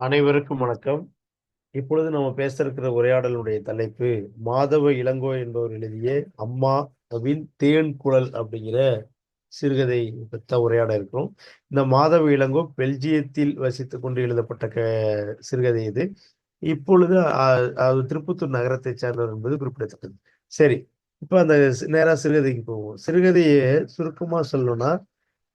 அனைவருக்கும் வணக்கம். இப்பொழுது நம்ம பேச இருக்கிற உரையாடலுடைய தலைப்பு மாதவ இளங்கோ என்பவர் எழுதிய அம்மாவின் தேன் குழல் அப்படிங்கிற சிறுகதை பத்த உரையாட இருக்கிறோம். இந்த மாதவ இளங்கோ பெல்ஜியத்தில் வசித்துக் கொண்டு எழுதப்பட்ட க சிறுகதை இது. இப்பொழுது அது திருப்பத்தூர் நகரத்தை சார்ந்தவர் என்பது குறிப்பிடத்தக்கது. சரி இப்போ அந்த நேராக சிறுகதைக்கு போவோம். சிறுகதையை சுருக்கமாக சொல்லணும்னா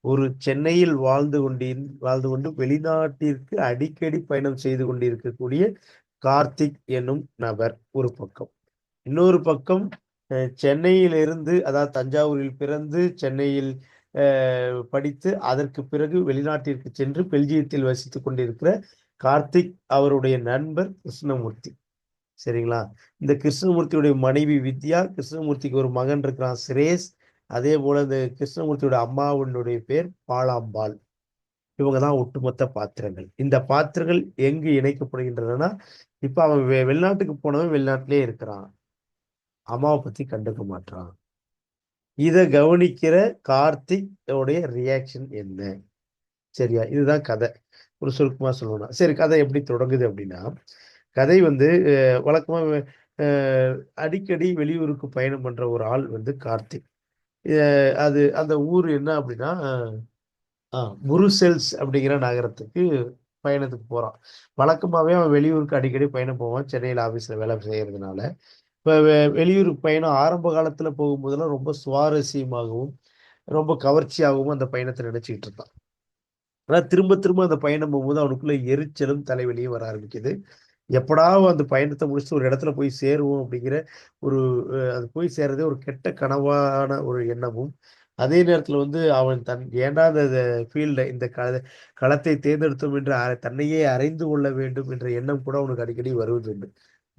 ஒரு சென்னையில் வாழ்ந்து கொண்டி வாழ்ந்து கொண்டு வெளிநாட்டிற்கு அடிக்கடி பயணம் செய்து கொண்டிருக்கக்கூடிய கார்த்திக் என்னும் நபர் ஒரு பக்கம். இன்னொரு பக்கம் சென்னையிலிருந்து அதாவது தஞ்சாவூரில் பிறந்து சென்னையில் படித்து அதற்கு பிறகு வெளிநாட்டிற்கு சென்று பெல்ஜியத்தில் வசித்துக் கொண்டிருக்கிற கார்த்திக் அவருடைய நண்பர் கிருஷ்ணமூர்த்தி. சரிங்களா? இந்த கிருஷ்ணமூர்த்தியுடைய மனைவி வித்யா கிருஷ்ணமூர்த்திக்கு ஒரு மகன் இருக்கிறான் சுரேஷ். அதே போல இந்த கிருஷ்ணமூர்த்தியோட அம்மாவினுடைய பேர் பாலாம்பாள். இவங்க தான் ஒட்டுமொத்த பாத்திரங்கள். இந்த பாத்திரங்கள் எங்கு இணைக்கப்படுகின்றதுன்னா இப்போ அவன் வெ வெளிநாட்டுக்கு போனவன் வெளிநாட்டிலே இருக்கிறான். அம்மாவை பற்றி கண்டுக்க மாட்டான் இதை கவனிக்கிற கார்த்திக் உடைய ரியாக்ஷன் என்ன? சரியா? இதுதான் கதை. ஒரு சுருக்கமாக சொல்லணும்னா. சரி கதை எப்படி தொடங்குது அப்படின்னா கதை வந்து வழக்கமாக அடிக்கடி வெளியூருக்கு பயணம் பண்ணுற ஒரு ஆள் வந்து கார்த்திக். அது அந்த ஊர் என்ன அப்படின்னா புருசெல்ஸ் அப்படிங்கிற நகரத்துக்கு பயணத்துக்கு போகிறான் வழக்கமாகவே அவன் வெளியூருக்கு அடிக்கடி பயணம் போவான். சென்னையில் ஆஃபீஸில் வேலை செய்கிறதுனால இப்போ வெளியூருக்கு பயணம் ஆரம்ப காலத்தில் போகும்போதெல்லாம் ரொம்ப சுவாரஸ்யமாகவும் ரொம்ப கவர்ச்சியாகவும் அந்த பயணத்தை நினச்சிக்கிட்டு இருந்தான். ஆனால் திரும்ப திரும்ப அந்த பயணம் போகும்போது அவனுக்குள்ள எரிச்சலும் தலைவலியும் வர ஆரம்பிக்குது. எப்படா அந்த பயணத்தை முடிச்சுட்டு ஒரு இடத்துல போய் சேருவோம் அப்படிங்கிற ஒரு அது போய் சேர்றதே ஒரு கெட்ட கனவான ஒரு எண்ணமும். அதே நேரத்தில் வந்து அவன் தன் ஏண்டா அந்த ஃபீல்டை இந்த க களத்தை தேர்ந்தெடுத்தோம் என்று தன்னையே அறைந்து கொள்ள வேண்டும் என்ற எண்ணம் கூட அவனுக்கு அடிக்கடி வருவதுண்டு.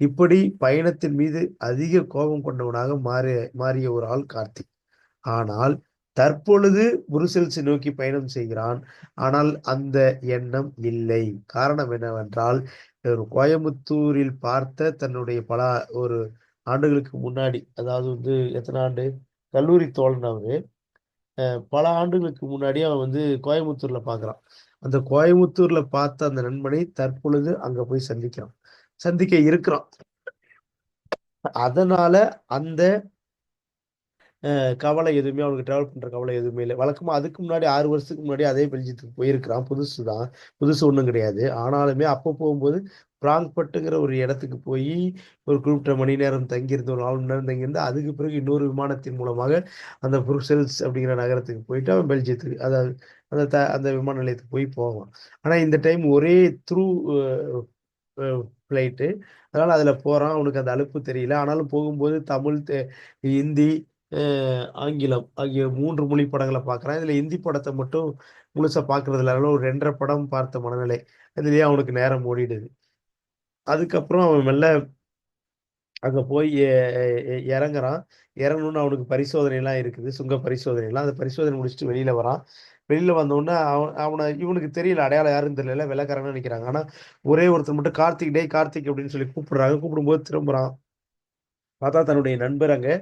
இப்படி பயணத்தின் மீது அதிக கோபம் கொண்டவனாக மாறிய மாறிய ஒரு ஆள் கார்த்திக். ஆனால் தற்பொழுது புருசெல்சி நோக்கி பயணம் செய்கிறான். ஆனால் அந்த எண்ணம் இல்லை. காரணம் என்னவென்றால் ஒரு கோயம்புத்தூரில் பார்த்த தன்னுடைய பல ஒரு ஆண்டுகளுக்கு முன்னாடி அதாவது வந்து எத்தனை ஆண்டு? கல்லூரி தோழன் அவரு. பல ஆண்டுகளுக்கு முன்னாடி அவன் வந்து கோயம்புத்தூர்ல பாக்குறான் அந்த கோயம்புத்தூர்ல பார்த்த அந்த நண்பனை தற்பொழுது அங்க போய் சந்திக்கிறான். சந்திக்க இருக்கிறான். அதனால அந்த கவலை எதுவுமே அவனுக்கு ட்ராவல் பண்ணுற கவலை எதுவுமே இல்லை. வழக்கமாக அதுக்கு முன்னாடி ஆறு வருஷத்துக்கு முன்னாடி அதே பெல்ஜியத்துக்கு போயிருக்கிறான். புதுசு தான். புதுசு ஒன்றும் கிடையாது. ஆனாலுமே அப்போ போகும்போது பிராங்க்பட்டுங்கிற ஒரு இடத்துக்கு போய் ஒரு குறிப்பிட்ட மணி நேரம் தங்கியிருந்து ஒரு நாலு மணி நேரம் தங்கியிருந்து அதுக்கு பிறகு இன்னொரு விமானத்தின் மூலமாக அந்த புருசெல்ஸ் அப்படிங்கிற நகரத்துக்கு போயிட்டு அவன் பெல்ஜியத்துக்கு அதாவது அந்த த அந்த விமான நிலையத்துக்கு போய் போவான். ஆனால் இந்த டைம் ஒரே த்ரூ ஃப்ளைட்டு அதனால் அதில் போகிறான் அவனுக்கு அந்த அலுப்பு தெரியல. ஆனாலும் போகும்போது தமிழ் ஹிந்தி ஆங்கிலம் ஆகிய மூன்று மொழி படங்களை பார்க்குறான் இதில் ஹிந்தி படத்தை மட்டும் முழுசாக பார்க்கறதுல ஒரு ரெண்டரை படம் பார்த்த மனநிலை. இதுலேயே அவனுக்கு நேரம் ஓடிடுது. அதுக்கப்புறம் அவன் மெல்ல அங்கே போய் இறங்குறான். இறங்கணும்னு அவனுக்கு பரிசோதனைலாம் இருக்குது. சுங்க பரிசோதனைலாம் அந்த பரிசோதனை முடிச்சுட்டு வெளியில் வரான். வெளியில் வந்தோடனே அவன் அவனை இவனுக்கு தெரியல. அடையாளம் யாரும் தெரியல. வெள்ளக்காரன்னு நினைக்கிறாங்க. ஆனால் ஒரே ஒருத்தர் மட்டும் கார்த்திக் டே கார்த்திக் அப்படின்னு சொல்லி கூப்பிடுறாங்க. கூப்பிடும்போது திரும்புறான். பார்த்தா தன்னுடைய நண்பர் அங்கே.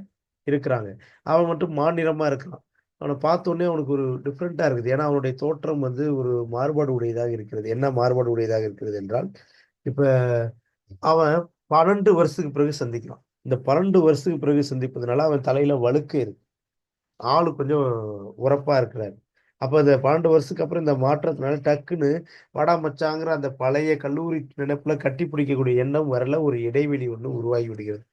இருக்கிறாங்க. அவன் மட்டும் மாநிலமாக இருக்கிறான். அவனை பார்த்தோன்னே அவனுக்கு ஒரு டிஃப்ரெண்ட்டாக இருக்குது. ஏன்னா அவனுடைய தோற்றம் வந்து ஒரு மாறுபாடு உடையதாக இருக்கிறது. என்ன மாறுபாடு உடையதாக இருக்கிறது என்றால் இப்போ அவன் பன்னெண்டு வருஷத்துக்கு பிறகு சந்திக்கிறான். இந்த பன்னெண்டு வருஷத்துக்கு பிறகு சந்திப்பதுனால அவன் தலையில வழுக்கு இருக்கு. ஆளு கொஞ்சம் உரப்பா இருக்கிறாரு. அப்போ இந்த பன்னெண்டு வருஷத்துக்கு அப்புறம் இந்த மாற்றத்தினால டக்குன்னு வடா மச்சாங்கிற அந்த பழைய கல்லூரி நினைப்புல கட்டி பிடிக்கக்கூடிய எண்ணம் வரல. ஒரு இடைவெளி ஒன்று உருவாகி விடுகிறது.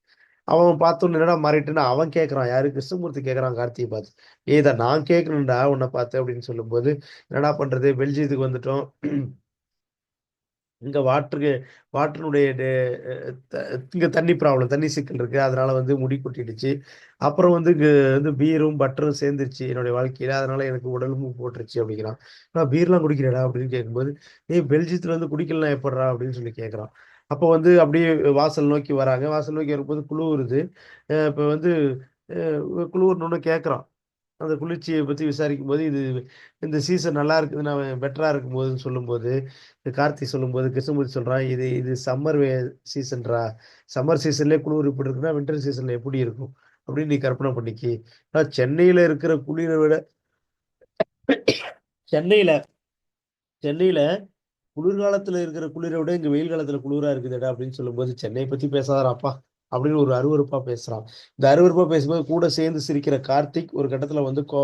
அவன் பார்த்தோன்னு என்னடா மாறிட்டுன்னு அவன் கேட்கறான் யாரு? கிருஷ்ணமூர்த்தி கேட்குறான் கார்த்தியை பார்த்து. ஏதா நான் கேட்கணும்டா உன்னை பார்த்து அப்படின்னு சொல்லும்போது என்னடா பண்றது? பெல்ஜியத்துக்கு வந்துட்டோம். இங்கே வாட்டருக்கு வாட்டருடைய இங்கே தண்ணி ப்ராப்ளம் தண்ணி சிக்கல் இருக்குது அதனால் வந்து முடி கொட்டிடுச்சு. அப்புறம் வந்து இங்கே வந்து பீரும் பட்டரும் சேர்ந்துருச்சு என்னுடைய வாழ்க்கையில். அதனால் எனக்கு உடலும் போட்டுருச்சு அப்படிங்கிறான். நான் பீர்லாம் குடிக்கிறேடா அப்படின்னு கேட்கும்போது ஏய் பெல்ஜியத்தில் வந்து குடிக்கலாம் எப்படா அப்படின்னு சொல்லி கேட்குறான் அப்போ வந்து அப்படியே வாசல் நோக்கி வராங்க. வாசல் நோக்கி வரும்போது குளிருது. இப்போ வந்து குளிர்னு கேட்குறான் அந்த குளிர்ச்சியை பற்றி விசாரிக்கும் போது இது இந்த சீசன் நல்லா இருக்குது நான் பெட்டராக இருக்கும் போதுன்னு சொல்லும்போது கார்த்தி சொல்லும்போது கிருஷ்ணமூர்த்தி சொல்கிறான் இது இது சம்மர் வே சீசன்ரா சம்மர் சீசன்லேயே குளிர் இப்படி இருக்குன்னா வின்டர் சீசனில் எப்படி இருக்கும்? அப்படின்னு நீ கற்பனை பண்ணிக்கி. சென்னையில் இருக்கிற குளிரை விட சென்னையில் சென்னையில் குளிர்காலத்துல இருக்கிற குளிரை விட இங்க வெயில் காலத்துல குளிரா இருக்குதுடா அப்படின்னு சொல்லும்போது சென்னை பத்தி பேசாதாரப்பா அப்படின்னு ஒரு அருவறுப்பா பேசுறான். இந்த அருவறுப்பா பேசும்போது கூட சேர்ந்து சிரிக்கிற கார்த்திக் ஒரு கட்டத்துல வந்து கோ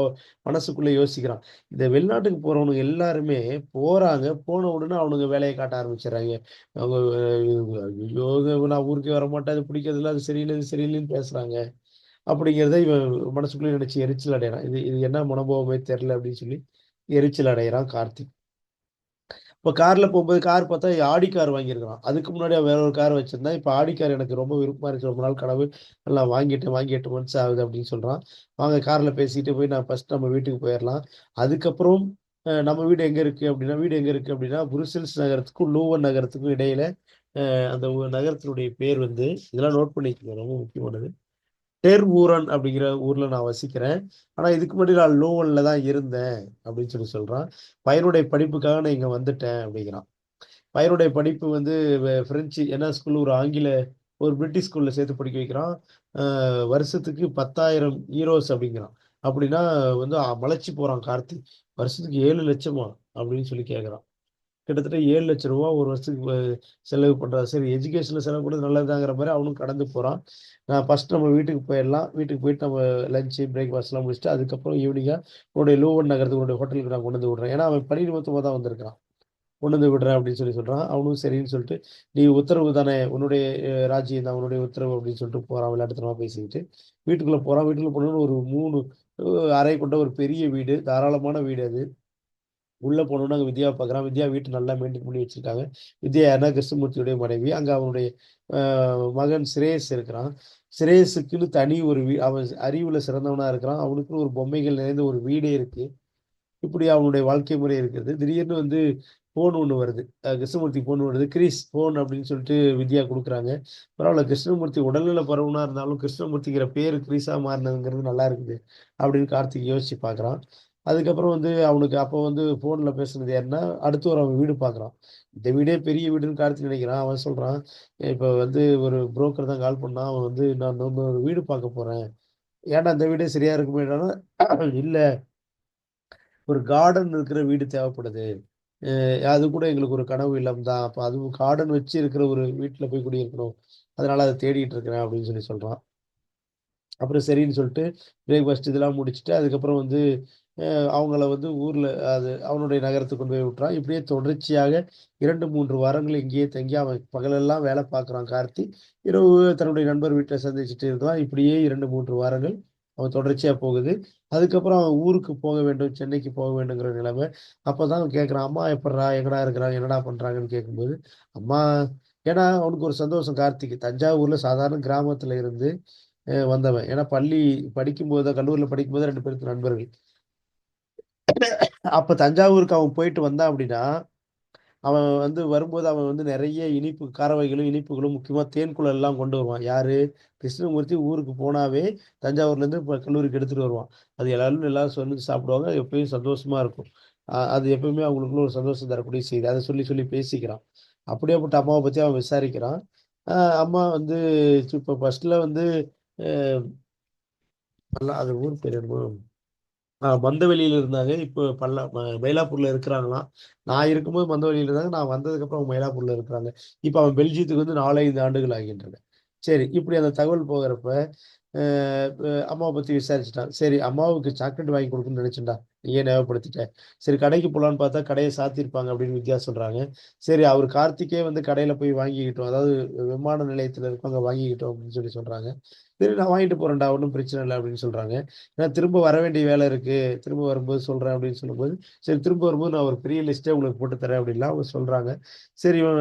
மனசுக்குள்ள யோசிக்கிறான். இந்த வெளிநாட்டுக்கு போறவனுங்க எல்லாருமே போறாங்க போன உடனே அவனுங்க வேலையை காட்ட ஆரம்பிச்சிடறாங்க. அவங்க ஐயோ நான் ஊருக்கே வர மாட்டேன் அது பிடிக்கிறதுல அது சரியில்லை இது சரியில்லைன்னு பேசுறாங்க. அப்படிங்கிறத இவன் மனசுக்குள்ளே நினைச்சு எரிச்சல் அடைகிறான். இது இது என்ன மனோபாவமே தெரில அப்படின்னு சொல்லி எரிச்சல் அடைகிறான் கார்த்திக். இப்போ காரில் போகும்போது கார் பார்த்தா ஆடி கார் வாங்கியிருக்கிறான். அதுக்கு முன்னாடி வேற ஒரு கார் வச்சுருந்தா இப்போ ஆடி கார் எனக்கு ரொம்ப விருப்பமாக இருக்குது ரொம்ப நாள் கனவு. நல்லா வாங்கிட்டு வாங்கி எட்டு மந்த்ஸ் ஆகுது அப்படின்னு சொல்கிறான் வாங்க காரில் பேசிட்டு போய் நான் ஃபஸ்ட் நம்ம வீட்டுக்கு போயிடலாம் அதுக்கப்புறம் நம்ம வீடு எங்கே இருக்குது அப்படின்னா வீடு எங்கே இருக்குது அப்படின்னா புருசெல்ஸ் நகரத்துக்கும் லூவன் நகரத்துக்கும் இடையில அந்த நகரத்தினுடைய பேர் வந்து இதெல்லாம் நோட் பண்ணிக்கோங்க. ரொம்ப முக்கியமானது. டெர் ஊரன் அப்படிங்கிற ஊர்ல நான் வசிக்கிறேன். ஆனா இதுக்கு முன்னாடி நான் லோவன்ல தான் இருந்தேன் அப்படின்னு சொல்லி சொல்றான். பையனுடைய படிப்புக்காக நான் இங்க வந்துட்டேன் அப்படிங்கிறான். பையனுடைய படிப்பு வந்து பிரெஞ்சு என்ன ஸ்கூல் ஒரு ஆங்கில ஒரு பிரிட்டிஷ் ஸ்கூல்ல சேர்த்து படிக்க வைக்கிறான். வருஷத்துக்கு பத்தாயிரம் ஈரோஸ் அப்படிங்கிறான். அப்படின்னா வந்து மலைச்சு போறான் கார்த்திக். வருஷத்துக்கு ஏழு லட்சமா அப்படின்னு சொல்லி கேட்குறான் கிட்டத்தட்ட ஏழு லட்ச ரூபா ஒரு வருஷத்துக்கு செலவு பண்ணுறான் சரி எஜுகேஷனில் செலவு பண்ணுறது நல்லதுதாங்கிற மாதிரி அவனும் கடந்து போகிறான் நான் ஃபஸ்ட் நம்ம வீட்டுக்கு போயிடலாம். வீட்டுக்கு போயிட்டு நம்ம லஞ்சு பிரேக்ஃபாஸ்ட்லாம் முடிச்சுட்டு அதுக்கப்புறம் ஈவினிங்காக உன்னுடைய லூவன் நகரத்துக்கு உன்னுடைய ஹோட்டலுக்கு நான் கொண்டு வந்து விடுறேன். ஏன்னா அவன் பணி நிமித்தமாக தான் வந்திருக்கான் கொண்டு வந்து விடுறேன் அப்படின்னு சொல்லி சொல்கிறான் அவனும் சரின்னு சொல்லிட்டு நீ உத்தரவு தானே உன்னுடைய ராஜ்யம் தான் உன்னுடைய உத்தரவு அப்படின்னு சொல்லிட்டு போகிறான் விளையாட்டுத்தனமாக பேசிக்கிட்டு வீட்டுக்குள்ளே போகிறான் வீட்டுக்குள்ளே போனோன்னு ஒரு மூணு அறை கொண்ட ஒரு பெரிய வீடு. தாராளமான வீடு அது. உள்ள போனோம்னா அங்கே வித்யாவை பார்க்குறான். வித்யா வீட்டு நல்லா மெயின்டைன் பண்ணி வச்சிருக்காங்க. வித்யா யாருன்னா கிருஷ்ணமூர்த்தியுடைய மனைவி. அங்கே அவனுடைய மகன் சிரேஷ் இருக்கிறான். சிரேஷுக்குன்னு தனி ஒரு வீ அவன் அறிவுல சிறந்தவனா இருக்கிறான். அவனுக்குன்னு ஒரு பொம்மைகள் நிறைந்த ஒரு வீடே இருக்கு. இப்படி அவனுடைய வாழ்க்கை முறை இருக்கிறது. திடீர்னு வந்து ஃபோன் ஒன்று வருது. கிருஷ்ணமூர்த்தி ஃபோன் வருது. கிரீஸ் ஃபோன் அப்படின்னு சொல்லிட்டு வித்யா கொடுக்குறாங்க. பரவாயில்ல கிருஷ்ணமூர்த்தி உடல்நல பரவனா இருந்தாலும் கிருஷ்ணமூர்த்திங்கிற பேர் கிரீஸாக மாறினதுங்கிறது நல்லா இருக்குது அப்படின்னு கார்த்திக் யோசிச்சு பார்க்குறான். அதுக்கப்புறம் வந்து அவனுக்கு அப்போ வந்து ஃபோனில் பேசுனது யாருன்னா அடுத்து ஒரு அவன் வீடு பார்க்குறான். இந்த வீடே பெரிய வீடுன்னு கார்த்தி நினைக்கிறான். அவன் சொல்கிறான் இப்போ வந்து ஒரு புரோக்கர் தான் கால் பண்ணான். அவன் வந்து நான் ஒரு வீடு பார்க்க போகிறேன் ஏன்னா அந்த வீடே சரியாக இருக்குமேனா இல்லை. ஒரு கார்டன் இருக்கிற வீடு தேவைப்படுது. அது கூட எங்களுக்கு ஒரு கனவு இல்லம் தான். அப்போ அதுவும் கார்டன் வச்சு இருக்கிற ஒரு வீட்டில் போய் குடியிருக்கணும். அதனால் அதை தேடிட்டு இருக்கிறேன் அப்படின்னு சொல்லி சொல்கிறான் அப்புறம் சரின்னு சொல்லிட்டு பிரேக்ஃபாஸ்ட் இதெல்லாம் முடிச்சுட்டு அதுக்கப்புறம் வந்து அவங்கள வந்து ஊரில் அது அவனுடைய நகரத்துக்கு கொண்டு போய் விட்டுறான். இப்படியே தொடர்ச்சியாக இரண்டு மூன்று வாரங்கள் இங்கேயே தங்கி அவன் பகலெல்லாம் வேலை பார்க்குறான் கார்த்தி. இரவு தன்னுடைய நண்பர் வீட்டில் சந்திச்சுட்டு இருக்கான் இப்படியே இரண்டு மூன்று வாரங்கள் அவன் தொடர்ச்சியாக போகுது. அதுக்கப்புறம் அவன் ஊருக்கு போக வேண்டும் சென்னைக்கு போக வேண்டுங்கிற நிலைமை. அப்போதான் அவன் கேட்குறான் அம்மா எப்படா எங்கடா இருக்கிறான் என்னடா பண்ணுறாங்கன்னு கேட்கும்போது அம்மா ஏன்னா அவனுக்கு ஒரு சந்தோஷம் கார்த்திக் தஞ்சாவூரில் சாதாரண கிராமத்தில் இருந்து வந்தவன். ஏன்னா பள்ளி படிக்கும்போது கல்லூரியில் படிக்கும்போது ரெண்டு பேருக்கு நண்பர்கள். அப்ப தஞ்சாவூருக்கு அவன் போயிட்டு வந்தான் அப்படின்னா அவன் வந்து வரும்போது அவன் வந்து நிறைய இனிப்பு காரவைகளும் இனிப்புகளும் முக்கியமா தேன்குழல் எல்லாம் கொண்டு வருவான். யாரு? கிருஷ்ணமூர்த்தி ஊருக்கு போனாவே தஞ்சாவூர்ல இருந்து இப்போ கல்லூரிக்கு எடுத்துட்டு வருவான். அது எல்லாரும் எல்லாரும் சொல்லி சாப்பிடுவாங்க. எப்பயும் சந்தோஷமா இருக்கும். அது எப்பயுமே அவங்களுக்குள்ள ஒரு சந்தோஷம் தரக்கூடிய செய்தி. அதை சொல்லி சொல்லி பேசிக்கிறான். அப்படியேப்பட்ட அம்மாவை பத்தி அவன் விசாரிக்கிறான். அம்மா வந்து இப்போ ஃபர்ஸ்ட்ல வந்து அது ஊர் பேர் என்னமோ மந்தவெளியில் இருந்தாங்க. இப்போ பல்லா மயிலாப்பூர்ல இருக்கிறாங்களாம் நான் இருக்கும்போது மந்தவெளியில் இருந்தாங்க. நான் வந்ததுக்கு அப்புறம் மயிலாப்பூர்ல இருக்கிறாங்க. இப்போ அவன் பெல்ஜியத்துக்கு வந்து நாலஞ்சு ஆண்டுகள் ஆகின்றன. சரி இப்படி அந்த தகவல் போகிறப்ப அம்மாவை பற்றி விசாரிச்சுட்டான் சரி அம்மாவுக்கு சாக்லேட் வாங்கி கொடுக்கணும்னு நினச்சிட்டா. நீயே ஞாபகப்படுத்திட்டேன் சரி கடைக்கு போகலான்னு பார்த்தா கடையை சாத்திருப்பாங்க அப்படின்னு வித்யா சொல்கிறாங்க சரி அவர் கார்த்திகே வந்து கடையில் போய் வாங்கிக்கிட்டோம். அதாவது விமான நிலையத்தில் இருப்பாங்க வாங்கிக்கிட்டோம் அப்படின்னு சொல்லி சொல்கிறாங்க சரி நான் வாங்கிட்டு போறேன்டா ஒன்றும் பிரச்சனை இல்லை அப்படின்னு சொல்றாங்க. ஏன்னா திரும்ப வர வேண்டிய வேலை இருக்கு. திரும்ப வரும்போது சொல்றேன் அப்படின்னு சொல்லும்போது சரி திரும்ப வரும்போது நான் ஒரு பெரிய லிஸ்ட்டே உங்களுக்கு போட்டு தரேன் அப்படின்லாம் அவங்க சொல்றாங்க. சரி இவன்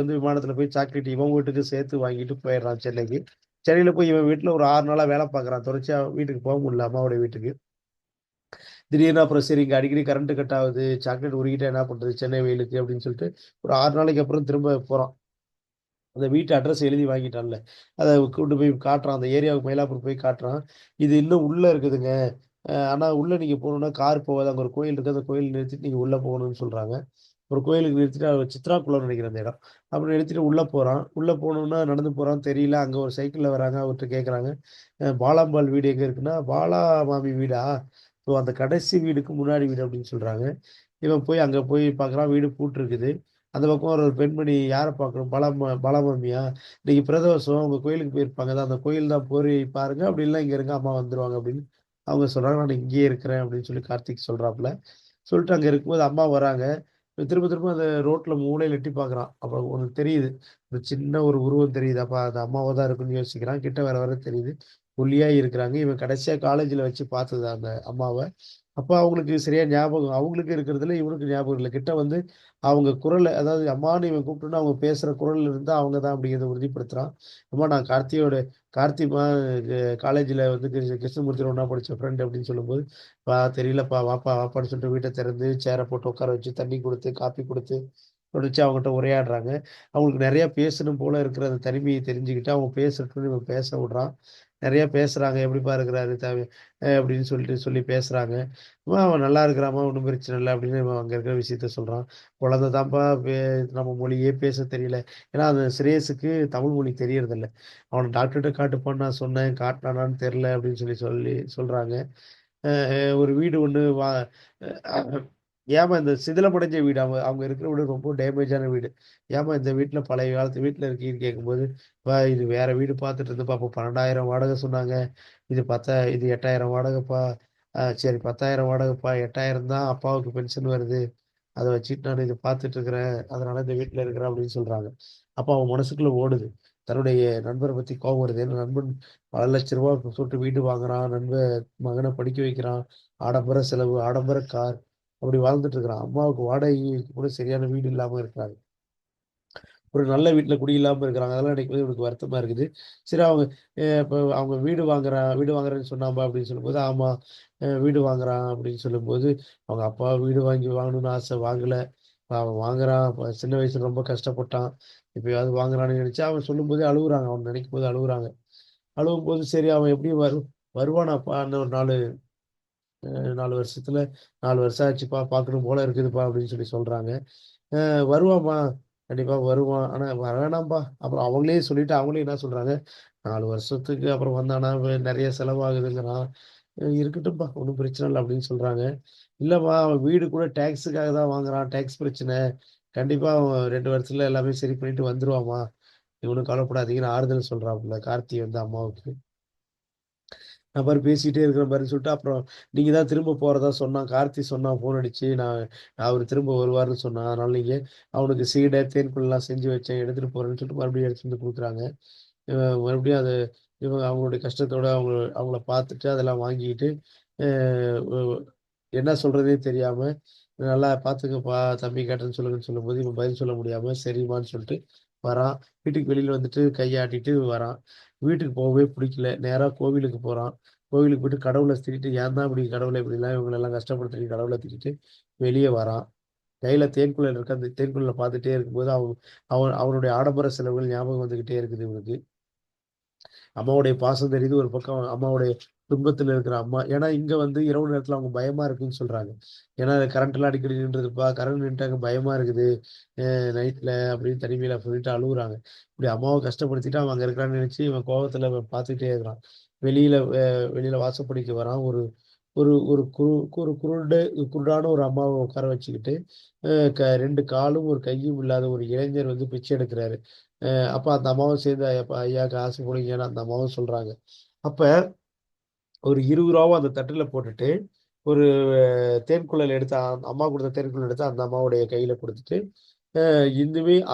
வந்து விமானத்துல போய் சாக்லேட் இவன் வீட்டுக்கு சேர்த்து வாங்கிட்டு போயிடுறான் சென்னைக்கு. சென்னையில போய் இவன் வீட்டுல ஒரு ஆறு நாளா வேலை பார்க்குறான். தொடர்ச்சியா வீட்டுக்கு போக முடியல அம்மாவுடைய வீட்டுக்கு. திடீர்னு அப்புறம் சரி இங்கே அடிக்கடி கரண்ட் கட் ஆகுது. சாக்லேட் உருகிட்டா என்ன பண்ணுறது சென்னை வெயிலுக்கு அப்படின்னு சொல்லிட்டு ஒரு ஆறு நாளைக்கு அப்புறம் திரும்ப போகிறான் அந்த வீட்டு அட்ரஸ் எழுதி வாங்கிட்டான்ல. அதை கொண்டு போய் காட்டுறான். அந்த ஏரியாவுக்கு மயிலாப்பூர் போய் காட்டுறான். இது இன்னும் உள்ளே இருக்குதுங்க. ஆனால் உள்ளே நீங்கள் போகணுன்னா கார் போகாது. அங்கே ஒரு கோயில் இருக்குது அந்த கோயில் நிறுத்திட்டு நீங்கள் உள்ளே போகணும்னு சொல்கிறாங்க ஒரு கோயிலுக்கு நிறுத்திட்டு அவர் சித்ரா குளம் நினைக்கிற அந்த இடம். அப்புறம் நிறுத்திட்டு உள்ளே போகிறான் உள்ளே போகணுன்னா நடந்து போகிறான் தெரியல. அங்கே ஒரு சைக்கிளில் வராங்க. அவர்கிட்ட கேட்குறாங்க பாலாம்பால் வீடு எங்கே இருக்குன்னா பாலா மாமி வீடா? ஸோ அந்த கடைசி வீடுக்கு முன்னாடி வீடு அப்படின்னு சொல்கிறாங்க இவன் போய் அங்கே போய் பார்க்குறான் வீடு பூட்டு இருக்குது அந்த பக்கம் ஒரு பெண்மணி யாரை பார்க்கணும்? பலம பலமம்மியா? இன்னைக்கு பிரதோஷம் அவங்க கோயிலுக்கு போயிருப்பாங்க. தான் அந்த கோயில் தான் போய் பாருங்க. அப்படி இல்லை இங்க இருங்க அம்மா வந்துருவாங்க அப்படின்னு அவங்க சொல்றாங்க. நான் இங்கேயே இருக்கிறேன் அப்படின்னு சொல்லி கார்த்திக் சொல்றாப்புல. சொல்லிட்டு அங்க இருக்கும்போது அம்மா வராங்க. திரும்ப திரும்ப அந்த ரோட்ல மூலையில எட்டி பார்க்குறான். அப்ப உனக்கு தெரியுது. ஒரு சின்ன ஒரு உருவம் தெரியுது. அப்ப அது அம்மாவை தான் இருக்குன்னு யோசிக்கிறான். கிட்ட வர வர தெரியுது. ஒல்லியா இருக்கிறாங்க. இவன் கடைசியா காலேஜ்ல வச்சு பார்த்தது அந்த அம்மாவை. அப்போ அவங்களுக்கு சரியாக ஞாபகம் அவங்களுக்கு இருக்கிறதுல இவனுக்கு ஞாபகம் இல்லை. கிட்ட வந்து அவங்க குரலை அதாவது அம்மான்னு இவன் கூப்பிட்டுன்னு அவங்க பேசுகிற குரல் இருந்தால் அவங்க தான் அப்படிங்கிறத உறுதிப்படுத்துகிறான் அம்மா நான் கார்த்தியோட கார்த்திமா காலேஜில் வந்து கிருஷ்ண- கிருஷ்ணமூர்த்தி ஒன்றா படித்த ஃப்ரெண்ட் அப்படின்னு சொல்லும்போது பா தெரியலப்பா வாப்பா வாப்பான்னு சொல்லிட்டு வீட்டை திறந்து சேரை போட்டு உட்கார வச்சு தண்ணி கொடுத்து காப்பி கொடுத்து வச்சு அவங்ககிட்ட உரையாடுறாங்க. அவங்களுக்கு நிறையா பேசணும் போல இருக்கிற அந்த தனிமையை தெரிஞ்சுக்கிட்டு அவங்க பேசுறதுன்னு இவன் பேச விடுறான். நிறைய பேசுகிறாங்க எப்படிப்பா இருக்கிறாரு தவி அப்படின்னு சொல்லிட்டு சொல்லி பேசுகிறாங்க அவன் நல்லா இருக்கிறாமா ஒன்றும் பிரச்சனை இல்லை அப்படின்னு அங்கே இருக்கிற விஷயத்த சொல்கிறான் குழந்தை தான்ப்பா பே- நம்ம மொழியே பேச தெரியல. ஏன்னா அந்த ஸ்ரேயஸுக்கு தமிழ் மொழி தெரியறதில்ல. அவனை டாக்டர்கிட்ட காட்டுப்பான்னு நான் சொன்னேன். காட்டினானான்னு தெரில அப்படின்னு சொல்லி சொல்லி சொல்கிறாங்க ஒரு வீடு ஒன்று வா ஏமா இந்த சிதிலமடைஞ்ச வீடு? அவங்க அவங்க இருக்கிற வீடு ரொம்ப டேமேஜான வீடு. ஏமா இந்த வீட்டில் பழைய காலத்து வீட்டில் இருக்கீங்கன்னு கேட்கும்போது வா இது வேற வீடு பார்த்துட்டு இருந்தப்பா. அப்போ பன்னெண்டாயிரம் வாடகை சொன்னாங்க. இது பத்தா இது எட்டாயிரம் வாடகைப்பா. சரி பத்தாயிரம் வாடகைப்பா. எட்டாயிரம் தான் அப்பாவுக்கு பென்ஷன் வருது. அதை வச்சுட்டு நான் இதை பார்த்துட்டு இருக்கிறேன். அதனால இந்த வீட்டில் இருக்கிறேன் அப்படின்னு சொல்கிறாங்க அப்போ அவன் மனசுக்குள்ளே ஓடுது. தன்னுடைய நண்பரை பற்றி கோபம் வருது. ஏன்னா நண்பன்? பல லட்ச ரூபா சொட்டு வீடு வாங்குறான். நண்பன் மகனை படிக்க வைக்கிறான். ஆடம்பர செலவு ஆடம்பர கார். அப்படி வாழ்ந்துட்டு இருக்கிறான் அம்மாவுக்கு வாடகை கூட சரியான வீடு இல்லாம இருக்கிறாங்க. ஒரு நல்ல வீட்டில் குடி இல்லாமல் இருக்கிறாங்க. அதெல்லாம் நினைக்கும்போது இவனுக்கு வருத்தமாக இருக்குது. சரி அவங்க இப்போ அவங்க வீடு வாங்குறான் வீடு வாங்குறேன்னு சொன்னாம்பா அப்படின்னு சொல்லும்போது ஆமாம் வீடு வாங்குறான் அப்படின்னு சொல்லும்போது அவங்க அப்பா வீடு வாங்கி வாங்கணும்னு ஆசை வாங்கலை. அவன் வாங்குறான். இப்போ சின்ன வயசுல ரொம்ப கஷ்டப்பட்டான். இப்போயாவது வாங்குறான்னு நினச்சி அவன் சொல்லும்போதே அழுகுறாங்க அவன் நினைக்கும் போது அழுகுறாங்க அழுகும் போது சரி அவன் எப்படி வரு வருவானாப்பா. இன்னும் ஒரு நாள் நாலு வருஷத்துல நாலு வருஷம் ஆச்சுப்பா பார்க்கணும் போல இருக்குதுப்பா அப்படின்னு சொல்லி சொல்றாங்க. வருவாம்பா கண்டிப்பாக கண்டிப்பா வருவான். ஆனா வர வேணாம்ப்பா அப்புறம் அவங்களே சொல்லிட்டு அவங்களே என்ன சொல்றாங்க? நாலு வருஷத்துக்கு அப்புறம் வந்தானா நிறைய செலவாகுதுங்கிறான். இருக்கட்டும்ப்பா ஒன்றும் பிரச்சனை இல்லை அப்படின்னு சொல்றாங்க. இல்லைம்மா அவன் வீடு கூட டேக்ஸுக்காக தான் வாங்குறான். டேக்ஸ் பிரச்சனை. கண்டிப்பா அவன் ரெண்டு வருஷத்துல எல்லாமே சரி பண்ணிட்டு வந்துருவாமா இவனும் கவலைப்படாதீங்கன்னு ஆறுதல் சொல்கிறாப்புல கார்த்தி வந்து அம்மாவுக்கு. நான் பாரு இருக்கிற மாதிரி சொல்லிட்டு அப்புறம் நீங்கள் தான் திரும்ப போகிறதா சொன்னான் கார்த்தி சொன்னான் ஃபோன் அடிச்சு நான் அவர் திரும்ப வருவார்னு சொன்னான் அதனால் நீங்கள் அவனுக்கு சீடை தேன்குள்ளெலாம் செஞ்சு வச்சேன் எடுத்துகிட்டு போகிறேன்னு சொல்லிட்டு மறுபடியும் எடுத்துகிட்டு வந்து கொடுக்குறாங்க. மறுபடியும் அது இவங்க அவங்களுடைய கஷ்டத்தோட அவங்க அவங்கள பார்த்துட்டு அதெல்லாம் வாங்கிக்கிட்டு என்ன சொல்கிறதே தெரியாமல் நல்லா பார்த்துக்கப்பா தம்பி கேட்டேன்னு சொல்லுங்கன்னு சொல்லும்போது இவன் பதில் சொல்ல முடியாமல் சரிம்மான்னு சொல்லிட்டு வரான். வீட்டுக்கு வெளியில் வந்துட்டு கையாட்டிட்டு வரான். வீட்டுக்கு போகவே பிடிக்கல. நேராக கோவிலுக்கு போகிறான் கோவிலுக்கு போயிட்டு கடவுளை திட்டிட்டு ஏன் தான் இப்படி கடவுளை இப்படிலாம் இவங்களெல்லாம் கஷ்டப்படுத்துறீங்க? கடவுளை திட்டிட்டு வெளியே வரான். கையில் தேன்குழல் இருக்கு. அந்த தேன்குழலை பார்த்துட்டே இருக்கும்போது அவன் அவன் அவனுடைய ஆடம்பர செலவுகள் ஞாபகம் வந்துக்கிட்டே இருக்குது இவனுக்கு. அம்மாவுடைய பாசம் தெரியுது. ஒரு பக்கம் அம்மாவுடைய துன்பத்தில் இருக்கிற அம்மா. ஏன்னா இங்கே வந்து இரவு நேரத்தில் அவங்க பயமா இருக்குன்னு சொல்றாங்க. ஏன்னா கரண்ட்லாம் அடிக்கடி நின்றுதுப்பா. கரண்ட் நின்ட்டாங்க பயமா இருக்குது. நைட்டில் அப்படின்னு தனிமையில் சொல்லிட்டு அழுகுறாங்க. இப்படி அம்மாவை கஷ்டப்படுத்திட்டு அவன் அங்கே இருக்கிறான்னு நினச்சி இவன் கோபத்தில் பார்த்துக்கிட்டே இருக்கிறான். வெளியில் வெளியில் வாசப்படிக்க வாசப்படிக்கு வரான். ஒரு ஒரு ஒரு குரு ஒரு குருடு குருடான ஒரு அம்மாவை உட்கார வச்சுக்கிட்டு க ரெண்டு காலும் ஒரு கையும் இல்லாத ஒரு இளைஞர் வந்து பிச்சை எடுக்கிறாரு. அப்போ அந்த அம்மாவும் சேர்ந்து ஐயா ஐயா காசு கொடுங்கன்னு அந்த அம்மாவும் சொல்கிறாங்க அப்போ ஒரு இருபது ரூபாவும் அந்த தட்டுல போட்டுட்டு ஒரு தேன்குழல் எடுத்து அம்மா கொடுத்த தேன்குழல் எடுத்து அந்த அம்மாவுடைய கையில கொடுத்துட்டு அஹ்,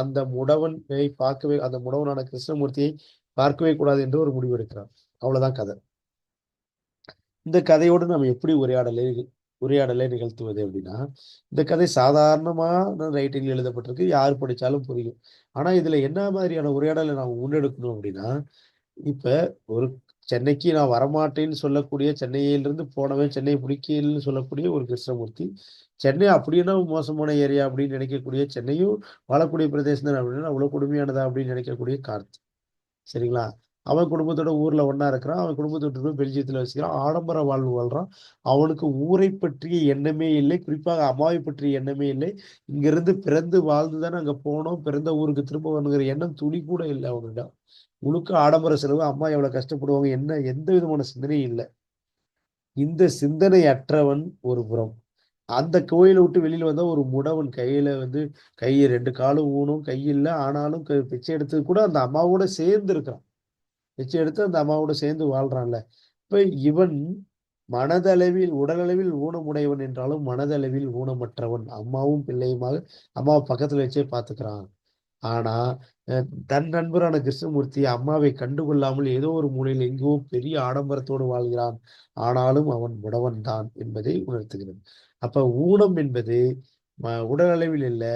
அந்த முடவனை பார்க்கவே அந்த முடவனான கிருஷ்ணமூர்த்தியை பார்க்கவே கூடாது என்று ஒரு முடிவு எடுக்கிறான். அவ்வளவுதான் கதை. இந்த கதையோடு நம்ம எப்படி உரையாடலை உரையாடலை நிகழ்த்துவது அப்படின்னா இந்த கதை சாதாரணமான ரைட்டிங் எழுதப்பட்டிருக்கு யார் படிச்சாலும் புரியும். ஆனா இதுல என்ன மாதிரியான உரையாடலை நாம் முன்னெடுக்கணும் அப்படின்னா இப்ப ஒரு சென்னைக்கு நான் வரமாட்டேன்னு சொல்லக்கூடிய சென்னையிலிருந்து போனவன் சென்னை பிடிக்கலன்னு சொல்லக்கூடிய ஒரு கிருஷ்ணமூர்த்தி. சென்னை அப்படின்னா மோசமான ஏரியா அப்படின்னு நினைக்கக்கூடிய சென்னையும் வாழக்கூடிய பிரதேசம் தான் அப்படின்னா அவ்வளவு கொடுமையானதா அப்படின்னு நினைக்கக்கூடிய கார்த்தி. சரிங்களா? அவன் குடும்பத்தோட ஊர்ல ஒண்ணா இருக்கிறான். அவன் குடும்பத்தோட விட்டு போய் பெல்ஜியத்துல வச்சுக்கிறான். ஆடம்பர வாழ்வு வாழ்றான். அவனுக்கு ஊரை பற்றிய எண்ணமே இல்லை. குறிப்பாக அம்மாவை பற்றிய எண்ணமே இல்லை. இங்கிருந்து பிறந்து வாழ்ந்துதானே அங்க போனோம். பிறந்த ஊருக்கு திரும்ப வரணுங்கிற எண்ணம் துளி கூட இல்லை அவனிடம் முழுக்க ஆடம்பர செலவு அம்மா எவ்வளவு கஷ்டப்படுவாங்க என்ன எந்த விதமான சிந்தனையும் இல்லை. இந்த சிந்தனை அற்றவன் ஒரு புறம். அந்த கோயிலை விட்டு வெளியில வந்தா ஒரு முடவன் கையில வந்து கை ரெண்டு காலும் ஊனும் கை இல்ல ஆனாலும் க- பிச்சை எடுத்து கூட அந்த அம்மாவோட சேர்ந்து இருக்கிறான். பிச்சை எடுத்து அந்த அம்மாவோட சேர்ந்து வாழ்றான்ல. இப்ப இவன் மனதளவில் உடலளவில் ஊனமுடையவன் என்றாலும் மனதளவில் ஊனமற்றவன். அம்மாவும் பிள்ளையுமாக அம்மாவை பக்கத்துல வச்சே பாத்துக்கிறான் ஆனா தன் நண்பரான கிருஷ்ணமூர்த்தி அம்மாவை கண்டுகொள்ளாமல் ஏதோ ஒரு மூலையில் எங்கோ பெரிய ஆடம்பரத்தோடு வாழ்கிறான். ஆனாலும் அவன் உடவன் தான் என்பதை உணர்த்துகிறது. அப்ப ஊனம் என்பது ம- இல்லை.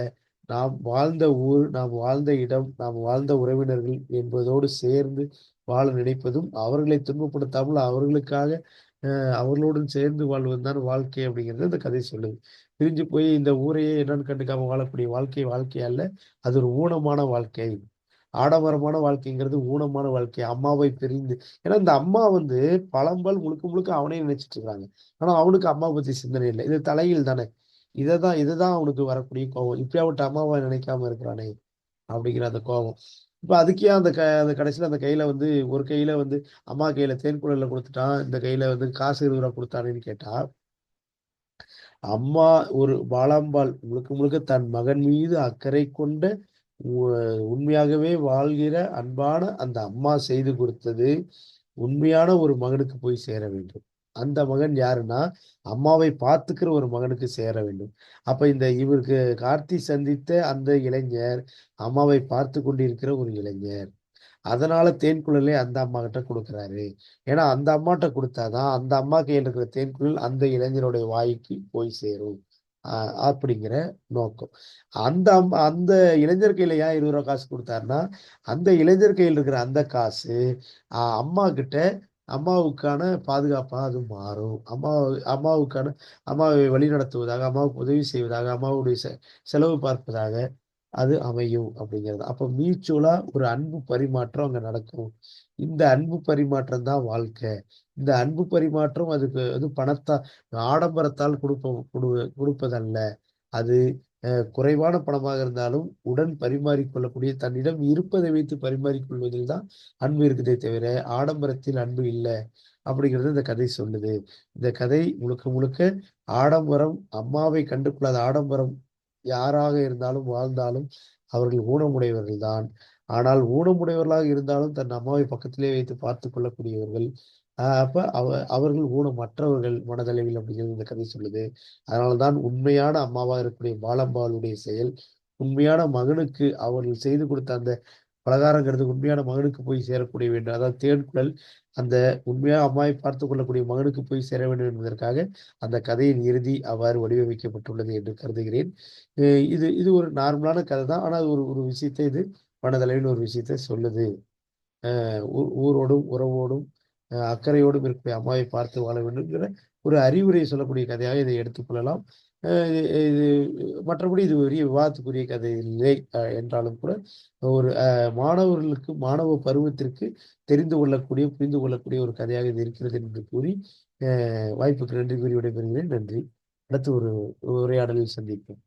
நாம் வாழ்ந்த ஊர் நாம் வாழ்ந்த இடம் நாம் வாழ்ந்த உறவினர்கள் என்பதோடு சேர்ந்து வாழ நினைப்பதும் அவர்களை துன்பப்படுத்தாமல் அவர்களுக்காக அஹ், அவர்களோடு சேர்ந்து வாழ்வதுதான் வாழ்க்கை அப்படிங்கிறது இந்த கதை சொல்லுது. பிரிஞ்சு போய் இந்த ஊரையே என்னன்னு கண்டுக்காம வாழக்கூடிய வாழ்க்கை வாழ்க்கை அல்ல. அது ஒரு ஊனமான வாழ்க்கை. ஆடம்பரமான வாழ்க்கைங்கிறது ஊனமான வாழ்க்கை. அம்மாவை பிரிந்து. ஏன்னா இந்த அம்மா வந்து பழம்பல் முழுக்க முழுக்க அவனே நினைச்சிட்டு இருக்கிறாங்க ஆனா அவனுக்கு அம்மா பத்தி சிந்தனை இல்லை. இது தலையில் தானே. இதை இதைதான் இதுதான் அவனுக்கு வரக்கூடிய கோபம். இப்பயாவிட்ட அம்மாவை நினைக்காம இருக்கிறானே அப்படிங்கிற அந்த கோபம். இப்போ அதுக்கே அந்த க அந்த கடைசியில் அந்த கையில் வந்து ஒரு கையில் வந்து அம்மா கையில் தேன் குழலில் கொடுத்துட்டான். இந்த கையில் வந்து காசு இருபது ரூபா கொடுத்தானேன்னு கேட்டால் அம்மா ஒரு வாழாம்பாள் முழுக்க முழுக்க தன் மகன் மீது அக்கறை கொண்ட உண்மையாகவே வாழ்கிற அன்பான அந்த அம்மா செய்து கொடுத்தது உண்மையான ஒரு மகனுக்கு போய் சேர வேண்டும். அந்த மகன் யாருன்னா அம்மாவை பார்த்துக்கிற ஒரு மகனுக்கு சேர வேண்டும். அப்ப இந்த இவருக்கு கார்த்தி சந்தித்த அந்த இளைஞர் அம்மாவை பார்த்து கொண்டிருக்கிற ஒரு இளைஞர். அதனால தேன்குழலை அந்த அம்மா கிட்ட கொடுக்குறாரு. ஏன்னா அந்த அம்மாட்ட கொடுத்தாதான் அந்த அம்மா கையில் இருக்கிற தேன்குழல் அந்த இளைஞருடைய வாய்க்கு போய் சேரும். அப்படிங்கிற நோக்கம். அந்த அம்மா அந்த இளைஞர் கையில ஏன் இருபது ரூபா காசு கொடுத்தாருன்னா அந்த இளைஞர் கையில் இருக்கிற அந்த காசு ஆஹ் அம்மா கிட்ட அம்மாவுக்கான பாதுகாப்பா அது மாறும். அம்மா அம்மாவுக்கான அம்மாவை வழி நடத்துவதாக அம்மாவுக்கு உதவி செய்வதாக அம்மாவுடைய செ- செலவு பார்ப்பதாக அது அமையும் அப்படிங்கிறது. அப்போ மியூச்சுவலா ஒரு அன்பு பரிமாற்றம் அங்க நடக்கும். இந்த அன்பு பரிமாற்றம் தான் வாழ்க்கை. இந்த அன்பு பரிமாற்றம் அதுக்கு அது பணத்தா ஆடம்பரத்தால் கொடுப்ப கொடு கொடுப்பதல்ல. அது அஹ், குறைவான பணமாக இருந்தாலும் உடன் பரிமாறிக்கொள்ளக்கூடிய தன்னிடம் இருப்பதை வைத்து பரிமாறிக்கொள்வதில் தான் அன்பு இருக்குதே தவிர ஆடம்பரத்தில் அன்பு இல்லை அப்படிங்கிறது இந்த கதை சொல்லுது. இந்த கதை முழுக்க முழுக்க ஆடம்பரம் அம்மாவை கண்டுக்கொள்ளாத ஆடம்பரம் யாராக இருந்தாலும் வாழ்ந்தாலும் அவர்கள் ஊனமுடையவர்கள் தான் ஆனால் ஊனமுடையவர்களாக இருந்தாலும் தன் அம்மாவை பக்கத்திலே வைத்து பார்த்து கொள்ளக்கூடியவர்கள். ஆஹ் அப்ப அவ அவர்கள் ஊனமற்றவர்கள் மனதளவில் அப்படிங்கிறது இந்த கதை சொல்லுது. அதனால்தான் உண்மையான அம்மாவா இருக்கக்கூடிய பாலம்பாளுடைய செயல் உண்மையான மகனுக்கு அவர்கள் செய்து கொடுத்த அந்த பலகாரங்கிறது உண்மையான மகனுக்கு போய் சேரக்கூடிய வேண்டும். அதாவது தேன்குழல் அந்த உண்மையா அம்மாவை பார்த்து கொள்ளக்கூடிய மகனுக்கு போய் சேர வேண்டும் என்பதற்காக அந்த கதையின் இறுதி அவ்வாறு வடிவமைக்கப்பட்டுள்ளது என்று கருதுகிறேன். அஹ் இது இது ஒரு நார்மலான கதை தான். ஆனால் ஒரு ஒரு விஷயத்தை இது மனதளவில் ஒரு விஷயத்தை சொல்லுது. ஊ- ஊரோடும் உறவோடும் அஹ் அக்கறையோடும் இருக்கக்கூடிய அம்மாவை பார்த்து வாழ வேண்டும்ங்கிற ஒரு அறிவுரை சொல்லக்கூடிய கதையாக இதை எடுத்துக்கொள்ளலாம் இது மற்றபடி இது பெரிய விவாதத்துக்குரிய கதை இல்லை என்றாலும் கூட ஒரு மாணவர்களுக்கு மாணவ பருவத்திற்கு தெரிந்து கொள்ளக்கூடிய புரிந்து கொள்ளக்கூடிய ஒரு கதையாக இது இருக்கிறது என்று கூறி வாய்ப்புக்கு நன்றி கூறி விடைபெறுகிறேன். நன்றி. அடுத்து ஒரு உரையாடலில் சந்திப்போம்.